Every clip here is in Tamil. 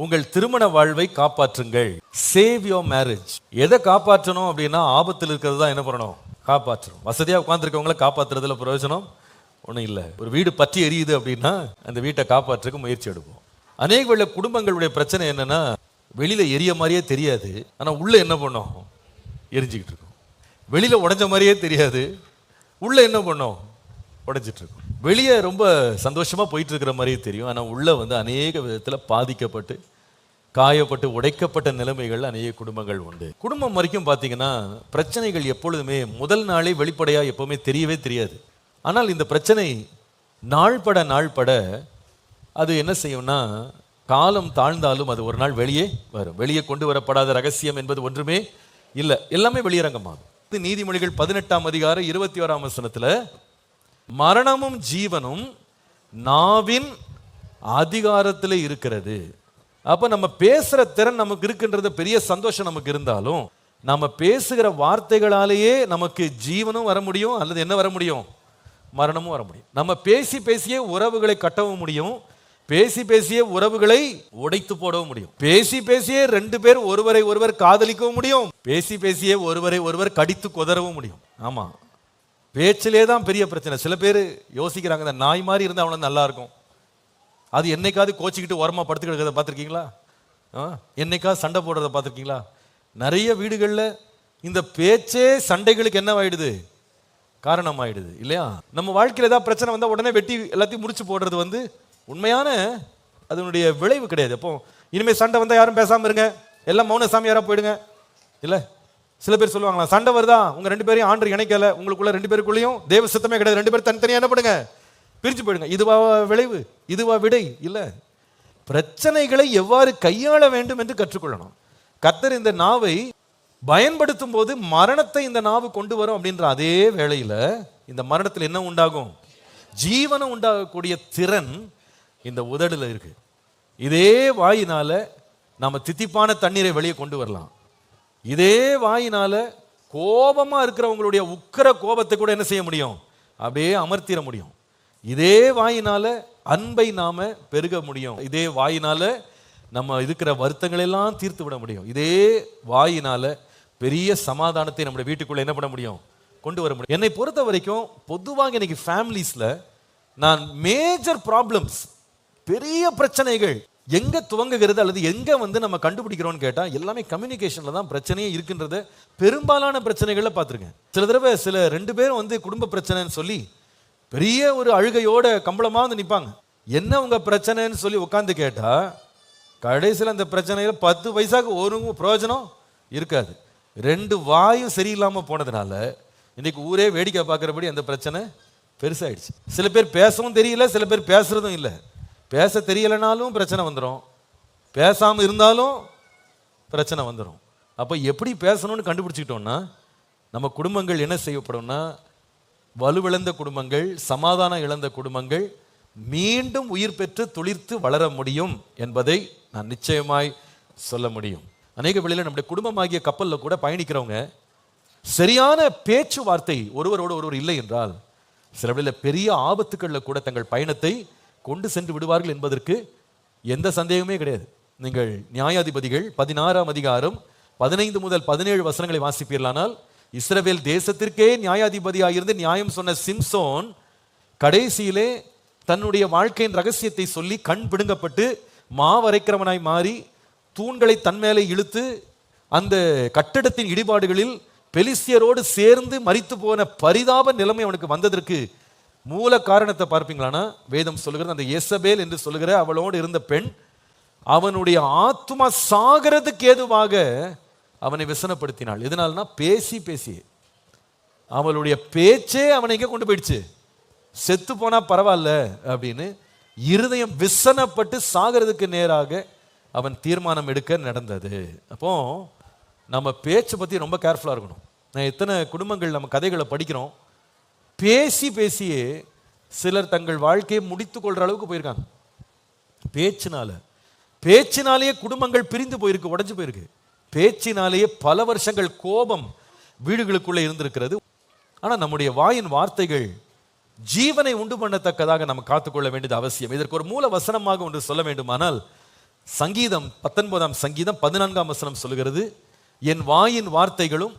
உங்கள் திருமண வாழ்வை காப்பாற்றுங்கள். சேவ் யோர் மேரேஜ் எதை காப்பாற்றணும் அப்படின்னா ஆபத்தில் இருக்கிறது தான் என்ன பண்ணணும்? காப்பாற்றணும். வசதியாக உட்காந்துருக்கவங்கள காப்பாற்றுறதுல பிரயோஜனம் ஒன்றும் இல்லை. ஒரு வீடு பற்றி எரியுது அப்படின்னா அந்த வீட்டை காப்பாற்றுக்கு முயற்சி எடுப்போம். அநேக வேளை குடும்பங்களுடைய பிரச்சனை என்னென்னா வெளியில் எரிய மாதிரியே தெரியாது. ஆனால் உள்ளே என்ன பண்ணோம்? எரிஞ்சுக்கிட்டு இருக்கும். வெளியில் உடஞ்ச மாதிரியே தெரியாது. உள்ளே என்ன பண்ணோம்? உடஞ்சிட்ருக்கோம் வெளியே ரொம்ப சந்தோஷமாக போயிட்டு இருக்கிற மாதிரியே தெரியும். ஆனால் உள்ளே வந்து அநேக விதத்தில் பாதிக்கப்பட்டு காயப்பட்டு உடைக்கப்பட்ட நிலைமைகள் அநேக குடும்பங்கள் உண்டு. குடும்பம் வரைக்கும் பார்த்தீங்கன்னா பிரச்சனைகள் எப்பொழுதுமே முதல் நாளே வெளிப்படையாக எப்போவுமே தெரியவே தெரியாது. ஆனால் இந்த பிரச்சனை நாள்பட நாள்பட அது என்ன செய்யும்னா காலம் தாழ்ந்தாலும் அது ஒரு நாள் வெளியே வரும். வெளியே கொண்டு வரப்படாத ரகசியம் என்பது ஒன்றுமே இல்லை. எல்லாமே வெளியரங்கமாகும். இது நீதிமொழிகள் பதினெட்டாம் அதிகாரம் இருபத்தி ஓராம் வசனத்தில் மரணமும் ஜீவனும் நாவின் அதிகாரத்தில் இருக்கிறது. அப்ப நம்ம பேசுற திறன் நமக்கு இருக்குன்றது பெரிய சந்தோஷம் நமக்கு இருந்தாலும் நம்ம பேசுகிற வார்த்தைகளாலேயே நமக்கு ஜீவனும் வர முடியும் அல்லது என்ன வர முடியும்? மரணமும் வர முடியும். நம்ம பேசி பேசியே உறவுகளை கட்டவும் முடியும் பேசி பேசியே உறவுகளை உடைத்து போடவும் முடியும். பேசி பேசியே ரெண்டு பேர் ஒருவரை ஒருவர் காதலிக்கவும் முடியும் பேசி பேசியே ஒருவரை ஒருவர் கடித்து கொதறவும் முடியும். ஆமா. பேச்சிலே தான் பெரிய பிரச்சனை. சில பேர் யோசிக்கிறாங்க இந்த நாய் மாதிரி இருந்தால் அவனும் நல்லா இருக்கும். அது என்னைக்காவது கோச்சிக்கிட்டு ஓரமாக படுத்து கிடக்கிறத பார்த்துருக்கீங்களா? ஆ? என்னைக்காவது சண்டை போடுறத பார்த்துருக்கீங்களா? நிறைய வீடுகளில் இந்த பேச்சே சண்டைகளுக்கு என்னவாயிடுது? காரணமாயிடுது இல்லையா? நம்ம வாழ்க்கையில் ஏதாவது பிரச்சனை வந்தால் உடனே வெட்டி எல்லாத்தையும் முடிச்சு போடுறது வந்து உண்மையான அதனுடைய விளைவு கிடையாது. அப்போ இனிமேல் சண்டை வந்தால் யாரும் பேசாமல் இருங்க. எல்லாம் மௌன சாமியாராக போயிடுங்க. இல்லை? சில பேர் சொல்லுவாங்களா சண்டை வருதா? உங்க ரெண்டு பேரையும் ஆண்டு இணைக்கல. உங்களுக்குள்ள ரெண்டு பேருக்குள்ளேயும் தேவ சித்தமே கிடையாது. ரெண்டு பேரும் தனித்தனியா என்ன பண்ணுங்க? பிரிச்சு போயிடுங்க. இதுவா விளைவு இதுவா விடை? இல்ல. பிரச்சனைகளை எவ்வாறு கையாள வேண்டும் என்று கற்றுக்கொள்ளணும். கத்தர் இந்த நாவை பயன்படுத்தும் போது மரணத்தை இந்த நாவு கொண்டு வரும் அப்படின்ற அதே வேளையில இந்த மரணத்தில் என்ன உண்டாகும்? ஜீவனம் உண்டாகக்கூடிய திறன் இந்த உதடுல இருக்கு. இதே வாயினால நாம தித்திப்பான தண்ணீரை வெளியே கொண்டு வரலாம். இதே வாயினால கோபமா இருக்கிறவங்களுடைய உக்கர கோபத்தை கூட என்ன செய்ய முடியும்? அப்படியே அமர்த்திட முடியும். இதே வாயினால அன்பை நாம பெருக முடியும். இதே வாயினால நம்ம இருக்கிற வருத்தங்கள் எல்லாம் தீர்த்து விட முடியும். இதே வாயினால பெரிய சமாதானத்தை நம்முடைய வீட்டுக்குள்ள என்ன பண்ண முடியும்? கொண்டு வர முடியும். என்னை பொறுத்த வரைக்கும் பொதுவாக இன்னைக்கு ஃபேமிலிஸில் நான் மேஜர் ப்ராப்ளம்ஸ் பெரிய பிரச்சனைகள் எங்கே துவங்குகிறது அல்லது எங்கே வந்து நம்ம கண்டுபிடிக்கிறோம்னு கேட்டால் எல்லாமே கம்யூனிகேஷனில் தான் பிரச்சனையே இருக்குன்றது. பெரும்பாலான பிரச்சனைகளை பார்த்துருக்கேன் சில தடவை சில ரெண்டு பேரும் வந்து குடும்ப பிரச்சனைன்னு சொல்லி பெரிய ஒரு அழுகையோட கம்பளமாக வந்து நிற்பாங்க என்ன உங்கள் பிரச்சனைன்னு சொல்லி உட்காந்து கேட்டால் கடைசியில் அந்த பிரச்சனையில் பத்து பைசாக்கு ஒரு பிரயோஜனம் இருக்காது. ரெண்டு வாயும் சரியில்லாமல் போனதுனால இன்னைக்கு ஊரே வேடிக்கை பார்க்குறபடி அந்த பிரச்சனை பெருசாகிடுச்சு சில பேர் பேசவும் தெரியல சில பேர் பேசுறதும் இல்லை. பேச தெரியலைனாலும் பிரச்சனை வந்துடும் பேசாமல் இருந்தாலும் பிரச்சனை வந்துடும் அப்போ எப்படி பேசணும்னு கண்டுபிடிச்சிக்கிட்டோம்னா நம்ம குடும்பங்கள் என்ன செய்யப்படும்னா வலுவிழந்த குடும்பங்கள் சமாதானம் இழந்த குடும்பங்கள் மீண்டும் உயிர் பெற்று துளிர்த்து வளர முடியும் என்பதை நான் நிச்சயமாய் சொல்ல முடியும். அநேக வேளையில் நம்முடைய குடும்பமாகிய கப்பலில் கூட பயணிக்கிறவங்க சரியான பேச்சுவார்த்தை ஒருவரோடு ஒருவர் இல்லை என்றால் சில வேளையில பெரிய ஆபத்துக்களில் கூட தங்கள் பயணத்தை கொண்டு சென்று விடுவார்கள் என்பதற்கு எந்த சந்தேகமே கிடையாது. நீங்கள் நியாயாதிபதிகள் பதினாறாம் அதிகாரம் பதினைந்து முதல் பதினேழு வசனங்களை வாசிப்பீர்களானால் இஸ்ரவேல் தேசத்திற்கே நியாயாதிபதியாக இருந்து நியாயம் சொன்ன சிம்சோன் கடைசியிலே தன்னுடைய வாழ்க்கையின் ரகசியத்தை சொல்லி கண் பிடுங்கப்பட்டு மாவரைக்கிறவனாய் மாறி தூண்களை தன்மேலே இழுத்து அந்த கட்டிடத்தின் இடிபாடுகளில் பெலிசியரோடு சேர்ந்து மறித்து போன பரிதாப நிலைமை அவனுக்கு வந்ததற்கு மூல காரணத்தை பார்ப்பீங்களானா? வேதம் சொல்லுகிறது அந்த எசபேல் என்று சொல்லுகிற அவளோடு இருந்த பெண் அவனுடைய ஆத்மா சாகிறதுக்கு ஏதுவாக அவனை விசனப்படுத்தினாள். எதனால்னா பேசி பேசி. அவளுடைய பேச்சே அவனை எங்கே கொண்டு போயிடுச்சு. செத்து போனால் பரவாயில்ல அப்படின்னு இருதயம் விசனப்பட்டு சாகிறதுக்கு நேராக அவன் தீர்மானம் எடுக்க நடந்தது. அப்போ நம்ம பேச்சை பற்றி ரொம்ப கேர்ஃபுல்லா இருக்கணும். நான் எத்தனை குடும்பங்கள் நம்ம கதைகளை படிக்கிறோம் பேசி பேசியே சிலர் தங்கள் வாழ்க்கையை முடித்து கொள்ற அளவுக்கு போயிருக்காங்க. பேச்சினால. பேச்சினாலேயே குடும்பங்கள் பிரிந்து போயிருக்கு உடஞ்சு போயிருக்கு. பேச்சினாலேயே பல வருஷங்கள் கோபம் வீடுகளுக்குள்ளே இருந்திருக்கிறது. ஆனால் நம்முடைய வாயின் வார்த்தைகள் ஜீவனை உண்டு பண்ணத்தக்கதாக நம்ம காத்துக்கொள்ள வேண்டியது அவசியம். இதற்கு ஒரு மூல வசனமாக ஒன்று சொல்ல வேண்டுமானால் சங்கீதம் பத்தொன்பதாம் சங்கீதம் பதினான்காம் வசனம் சொல்கிறது என் வாயின் வார்த்தைகளும்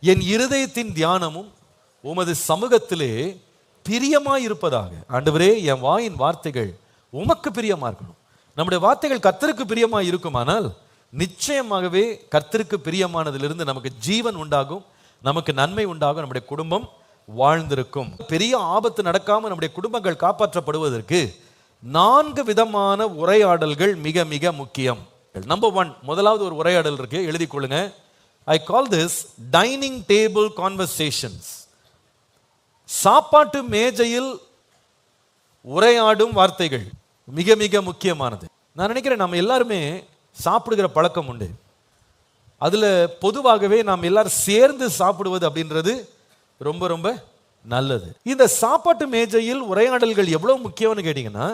என் இருதயத்தின் தியானமும் உமது சமூகத்திலே பிரியமாயிருப்பதாக. ஆண்டவரே என் வாயின் வார்த்தைகள் உமக்கு பிரியமாக இருக்கணும். நம்முடைய வார்த்தைகள் கத்தருக்கு பிரியமாக இருக்குமானால் நிச்சயமாகவே கர்த்தருக்கு பிரியமானதிலிருந்து நமக்கு ஜீவன் உண்டாகும் நமக்கு நன்மை உண்டாகும் நம்முடைய குடும்பம் வாழ்ந்திருக்கும். பெரிய ஆபத்து நடக்காமல் நம்முடைய குடும்பங்கள் காப்பாற்றப்படுவதற்கு நான்கு விதமான உரையாடல்கள் மிக மிக முக்கியம். நம்பர் ஒன் முதலாவது ஒரு உரையாடல் இருக்கு எழுதி கொள்ளுங்க. I call this dining table conversations சாப்பாட்டு மேஜையில் உரையாடும் வார்த்தைகள் மிக மிக முக்கியமானது. நான் நினைக்கிறேன் நம்ம எல்லாருமே சாப்பிடுகிற பழக்கம் உண்டு. அதில் பொதுவாகவே நாம் எல்லாரும் சேர்ந்து சாப்பிடுவது அப்படின்றது ரொம்ப ரொம்ப நல்லது. இந்த சாப்பாட்டு மேஜையில் உரையாடல்கள் எவ்வளோ முக்கியம்னு கேட்டிங்கன்னா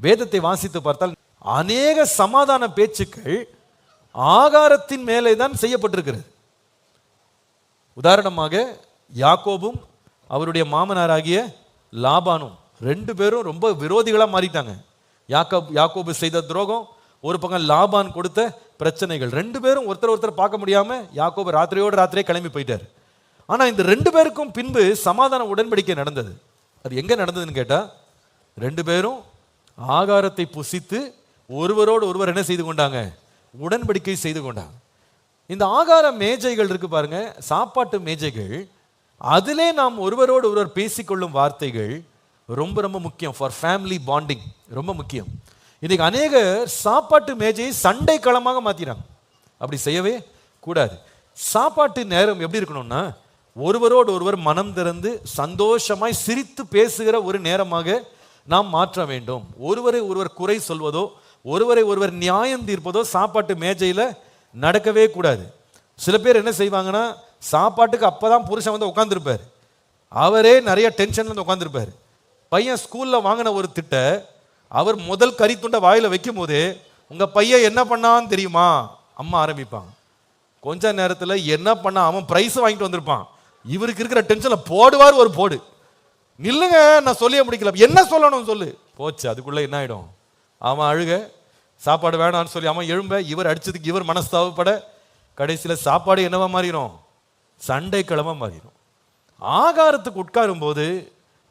வேதத்தை வாசித்து பார்த்தால் அநேக சமாதான பேச்சுக்கள் ஆகாரத்தின் மேலே தான் செய்யப்பட்டிருக்கிறது. உதாரணமாக யாக்கோபும் அவருடைய மாமனாராகிய லாபானும் ரெண்டு பேரும் ரொம்ப விரோதிகளாக மாறிட்டாங்க. யாக்கோப் யாக்கோபு செய்த துரோகம் ஒரு பக்கம் லாபான் கொடுத்த பிரச்சனைகள். ரெண்டு பேரும் ஒருத்தர் ஒருத்தர் பார்க்க முடியாமல் யாக்கோபு ராத்திரியோடு ராத்திரியே கிளம்பி போயிட்டார். ஆனால் இந்த ரெண்டு பேருக்கும் பின்பு சமாதான உடன்படிக்கை நடந்தது. அது எங்கே நடந்ததுன்னு கேட்டால் ரெண்டு பேரும் ஆகாரத்தை புசித்து ஒருவரோடு ஒருவர் என்ன செய்து கொண்டாங்க? உடன்படிக்கை செய்து கொண்டாங்க. இந்த ஆகார மேஜைகள் இருக்கு பாருங்க சாப்பாட்டு மேஜைகள் அதிலே நாம் ஒருவரோடு ஒருவர் பேசிக்கொள்ளும் வார்த்தைகள் ரொம்ப ரொம்ப முக்கியம். ஃபார் ஃபேமிலி பாண்டிங் ரொம்ப முக்கியம். இன்னைக்கு அநேக சாப்பாட்டு மேஜையை சண்டை களமாக மாத்திறாங்க. அப்படி செய்யவே கூடாது. சாப்பாட்டு நேரம் எப்படி இருக்கணும்னா ஒருவரோடு ஒருவர் மனம் திறந்து சந்தோஷமாய் சிரித்து பேசுகிற ஒரு நேரமாக நாம் மாற்ற வேண்டும். ஒருவரை ஒருவர் குறை சொல்வதோ ஒருவரை ஒருவர் நியாயம் தீர்ப்பதோ சாப்பாட்டு மேஜையில் நடக்கவே கூடாது. சில பேர் என்ன செய்வாங்கன்னா சாப்பாட்டுக்கு அப்போ தான் புருஷன் வந்து உட்காந்துருப்பார் அவரே நிறைய டென்ஷன்ல வந்து உட்காந்துருப்பார் பையன் ஸ்கூலில் வாங்கின ஒரு திட்ட அவர் முதல் கறி துண்டை வாயில் வைக்கும் போது உங்கள் பையன் என்ன பண்ணான்னு தெரியுமா? அம்மா ஆரம்பிப்பாங்க. கொஞ்ச நேரத்தில் என்ன பண்ணா அவன் ப்ரைஸ் வாங்கிட்டு வந்திருப்பான். இவருக்கு இருக்கிற டென்ஷனில் போடுவார் ஒரு போடு. நில்லுங்க நான் சொல்லியே முடிக்கல. என்ன சொல்லணும் சொல்லு. போச்சு அதுக்குள்ளே என்ன ஆகிடும் அவன் அழுக சாப்பாடு வேணான்னு சொல்லி அவன் எழும்ப இவர் அடிச்சதுக்கு இவர் மனஸ்தாவப்பட கடைசியில் சாப்பாடு என்னவா மாறிடும்? சண்டை கிழமை மாறிடும் ஆகாரத்துக்கு உட்காரும் போது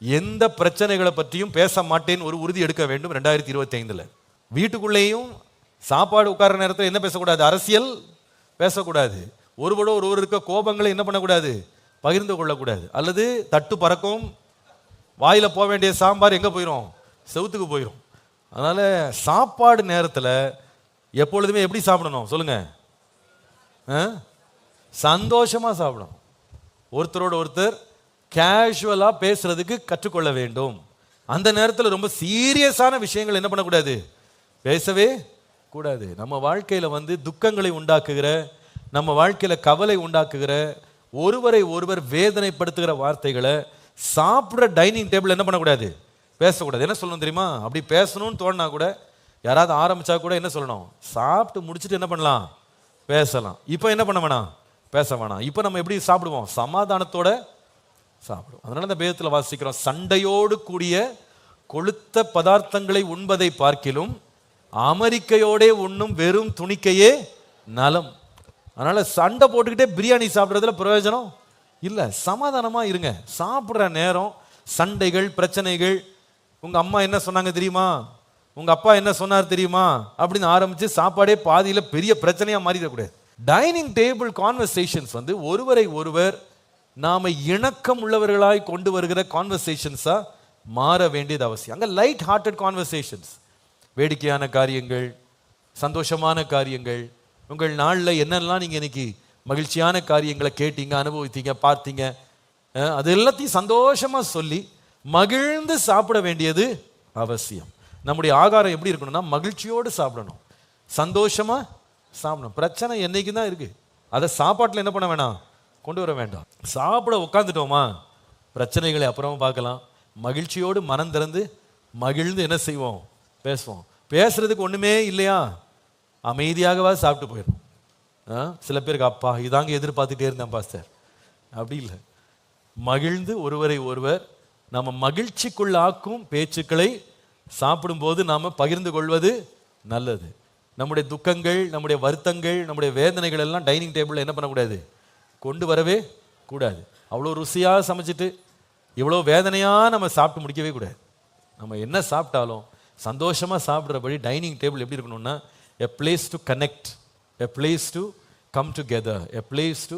எந்த பிரச்சனைகளை பற்றியும் பேச மாட்டேன் ஒரு உறுதி எடுக்க வேண்டும் ரெண்டாயிரத்தி இருபத்தி ஐந்தில் வீட்டுக்குள்ளேயும் சாப்பாடு உட்கார நேரத்தில் என்ன பேசக்கூடாது? அரசியல் பேசக்கூடாது. ஒருவரோ ஒருவர் இருக்க கோபங்களை என்ன பண்ணக்கூடாது? பகிர்ந்து கொள்ளக்கூடாது. அல்லது தட்டு பறக்கும் வாயில் போக வேண்டிய சாம்பார் எங்கே போயிடும் செவுத்துக்கு போயிடும் அதனால் சாப்பாடு நேரத்தில் எப்பொழுதுமே எப்படி சாப்பிடணும்? சொல்லுங்கள் ஆ? சந்தோஷமாக சாப்பிடணும். ஒருத்தரோட ஒருத்தர் கேஷுவலாக பேசுறதுக்கு கற்றுக்கொள்ள வேண்டும். அந்த நேரத்தில் ரொம்ப சீரியஸான விஷயங்கள் என்ன பண்ணக்கூடாது? பேசவே கூடாது. நம்ம வாழ்க்கையில் வந்து துக்கங்களை உண்டாக்குகிற நம்ம வாழ்க்கையில் கவலை உண்டாக்குகிற ஒருவரை ஒருவர் வேதனைப்படுத்துகிற வார்த்தைகளை சாப்பிட்ற டைனிங் டேபிள் என்ன பண்ணக்கூடாது? பேசக்கூடாது. என்ன சொல்லணும் தெரியுமா? அப்படி பேசணும்னு தோணுனா கூட யாராவது ஆரம்பித்தா கூட என்ன சொல்லணும்? சாப்பிட்டு முடிச்சுட்டு என்ன பண்ணலாம்? பேசலாம். இப்போ என்ன பண்ண வேணாம்? பேச வேணாம். இப்போ நம்ம எப்படி சாப்பிடுவோம்? சமாதானத்தோட சாப்பிடுவோம். அதனால இந்த வேதத்தில் வாசிக்கிறோம் சண்டையோடு கூடிய கொளுத்த பதார்த்தங்களை உண்பதை பார்க்கிலும் அமெரிக்கையோடே உண்ணும் வெறும் துணிக்கையே நலம். அதனால் சண்டை போட்டுக்கிட்டே பிரியாணி சாப்பிட்றதுல பிரயோஜனம் இல்லை. சமாதானமாக இருங்க. சாப்பிட்ற நேரம் சண்டைகள் பிரச்சனைகள் உங்கள் அம்மா என்ன சொன்னாங்க தெரியுமா? உங்கள் அப்பா என்ன சொன்னார் தெரியுமா? அப்படின்னு ஆரம்பித்து சாப்பாடே பாதியில் பெரிய பிரச்சனையாக மாறிடக்கூடாது. டைனிங் டேபிள் கான்வர்சேஷன்ஸ் வந்து ஒருவரை ஒருவர் நாம் இணக்கம் உள்ளவர்களாய் கொண்டு வருகிற கான்வர்சேஷன்ஸாக மாற வேண்டியது அவசியம். அங்கே லைட் ஹார்ட்டட் கான்வர்சேஷன்ஸ் வேடிக்கையான காரியங்கள் சந்தோஷமான காரியங்கள் உங்கள் நாளில் என்னெல்லாம் நீங்கள் இன்னைக்கு மகிழ்ச்சியான காரியங்களை கேட்டீங்க அனுபவித்தீங்க பார்த்தீங்க அது எல்லாத்தையும் சந்தோஷமாக சொல்லி மகிழ்ந்து சாப்பிட வேண்டியது அவசியம். நம்முடைய ஆகாரம் எப்படி இருக்கணும்னா மகிழ்ச்சியோடு சாப்பிடணும். சந்தோஷமாக சாப்பிடணும். பிரச்சனை என்றைக்கு தான் இருக்குது அதை சாப்பாட்டில் என்ன பண்ண வேணாம்? கொண்டு வர வேண்டாம். சாப்பிட உட்காந்துட்டோமா பிரச்சனைகளை அப்புறமா பார்க்கலாம். மகிழ்ச்சியோடு மனம் திறந்து மகிழ்ந்து என்ன செய்வோம்? பேசுவோம். பேசுறதுக்கு ஒன்றுமே இல்லையா? அமைதியாகவா சாப்பிட்டு போயிடும் ஆ? சில பேருக்கு அப்பா இதாங்க எதிர்பார்த்துட்டே இருந்தேன் பாஸ்டர். அப்படி இல்லை. மகிழ்ந்து ஒருவரை ஒருவர் நம்ம மகிழ்ச்சிக்குள்ளாக்கும் பேச்சுக்களை சாப்பிடும்போது நாம் பகிர்ந்து கொள்வது நல்லது. நம்முடைய துக்கங்கள் நம்முடைய வருத்தங்கள் நம்முடைய வேதனைகள் எல்லாம் டைனிங் டேபிளில் என்ன பண்ணக்கூடாது? கொண்டு வரவே கூடாது. அவ்வளோ ருசியாக சமைச்சிட்டு இவ்வளோ வேதனையாக நம்ம சாப்பிட்டு முடிக்கவே கூடாது. நம்ம என்ன சாப்பிட்டாலும் சந்தோஷமாக சாப்பிட்றபடி டைனிங் டேபிள் எப்படி இருக்கணும்னா a place to connect a place to come together a place to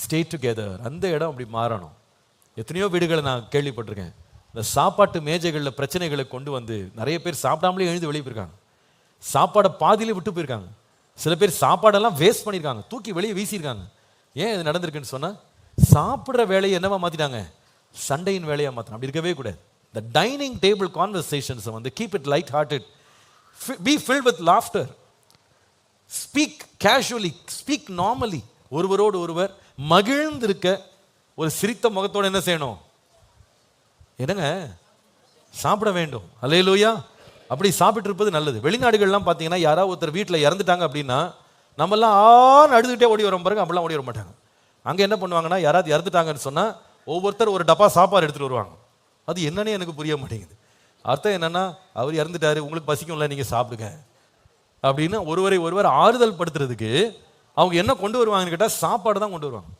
stay together அந்த இடம் அப்படி மாறணும். எத்தனையோ வீடுகளை நான் கேள்விப்பட்டிருக்கேன். இந்த சாப்பாட்டு மேஜைகளில் பிரச்சனைகளை கொண்டு வந்து நிறைய பேர் சாப்பிடாமலே எழுந்து வெளியே போயிருக்காங்க. சாப்பாடை பாதியிலே விட்டு போயிருக்காங்க. சில பேர் சாப்பாடெல்லாம் வேஸ்ட் பண்ணியிருக்காங்க. தூக்கி வெளியே வீசியிருக்காங்க. ஏன் இது நடந்திருக்குன்னு சொன்னால் சாப்பிட்ற வேலையை என்னவா மாற்றிட்டாங்க சண்டையின் வேலையாக மாற்றணும் அப்படி இருக்கவே கூடாது. இந்த டைனிங் டேபிள் கான்வர்சேஷன்ஸை வந்து keep it light hearted be fill with laughter speak casually speak normally ஒருவரோடு ஒருவர் மகிழ்ந்திருக்க ஒரு சிரித்த முகத்தோடு என்ன செய்யணும்? என்னங்க? சாப்பிட வேண்டும். அலையலூயா அப்படி சாப்பிட்டு இருப்பது நல்லது. வெளிநாடுகள்லாம் பார்த்தீங்கன்னா யாராவது ஒருத்தர் வீட்டில் இறந்துட்டாங்க அப்படின்னா நம்மெல்லாம் ஆன்னு அழுதுகிட்டே ஓடி வரோம் பாருங்க அப்படிலாம் ஓடி வர மாட்டாங்க. அங்கே என்ன பண்ணுவாங்கன்னா யாராவது இறந்துட்டாங்கன்னு சொன்னால் ஒவ்வொருத்தர் ஒரு டப்பா சாப்பாடு எடுத்துகிட்டு வருவாங்க. அது என்னன்னே எனக்கு புரிய மாட்டேங்குது. அர்த்தம் என்னன்னா அவர் இறந்துட்டாரு உங்களுக்கு பசிக்கும்ல நீங்கள் சாப்பிடுங்க. அப்படின்னு ஒருவரை ஒருவர் ஆறுதல் படுத்துறதுக்கு அவங்க என்ன கொண்டு வருவாங்கன்னு கேட்டால் சாப்பாடு தான் கொண்டு வருவாங்க.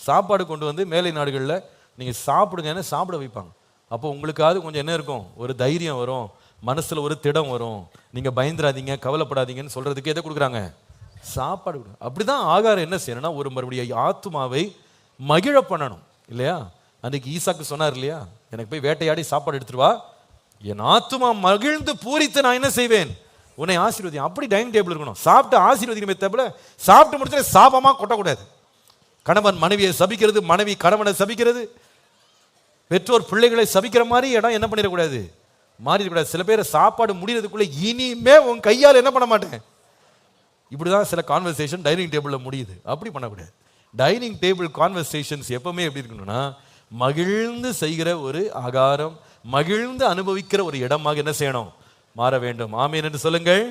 சாப்பாடு கொண்டு வந்து மேலை நாடுகளில் நீங்கள் சாப்பிடுங்கன்னு சாப்பிட வைப்பாங்க. அப்போ உங்களுக்காவது கொஞ்சம் என்ன இருக்கும்? ஒரு தைரியம் வரும். மனசில் ஒரு திடம் வரும். நீங்கள் பயந்துடாதீங்க கவலைப்படாதீங்கன்னு சொல்கிறதுக்கு எதை கொடுக்குறாங்க? சாப்பாடு கொடுக்குறாங்க அப்படி தான் ஆகாரம் என்ன செய்யணும்னா ஒரு மறுபடியும் ஆத்துமாவை மகிழ பண்ணணும். இல்லையா? அன்றைக்கு ஈசாக்கு சொன்னார் இல்லையா? எனக்கு போய் வேட்டையாடி சாப்பாடு எடுத்துட்டு வா. என் ஆத்துமா மகிழ்ந்து பூரித்து நான் என்ன செய்வேன்? உன்னை ஆசீர்வதி அப்படி டைனிங் டேபிள் இருக்கணும். சாப்பிட்டு ஆசீர்வதிக்கணுமே தவிர சாப்பிட்டு முடிச்சுட்டு சாபமாக கொட்டக்கூடாது. கணவன் மனைவியை சபிக்கிறது மனைவி கணவனை சபிக்கிறது. பெற்றோர் பிள்ளைகளை சபிக்கிற மாதிரி இடம் என்ன பண்ணிடக்கூடாது? மாறிடக்கூடாது சில பேர் சாப்பாடு முடிகிறதுக்குள்ளே இனிமே உன் கையால் என்ன பண்ண மாட்டேன்? இப்படி தான் சில கான்வர்சேஷன் டைனிங் டேபிளில் முடியுது. அப்படி பண்ணக்கூடாது. டைனிங் டேபிள் கான்வர்சேஷன்ஸ் எப்பவுமே எப்படி இருக்கணும்னா மகிழ்ந்து செய்கிற ஒரு ஆகாரம் மகிழ்ந்து அனுபவிக்கிற ஒரு இடமாக என்ன செய்யணும்? மாற வேண்டும். ஆமீன் என்று சொல்லுங்கள்.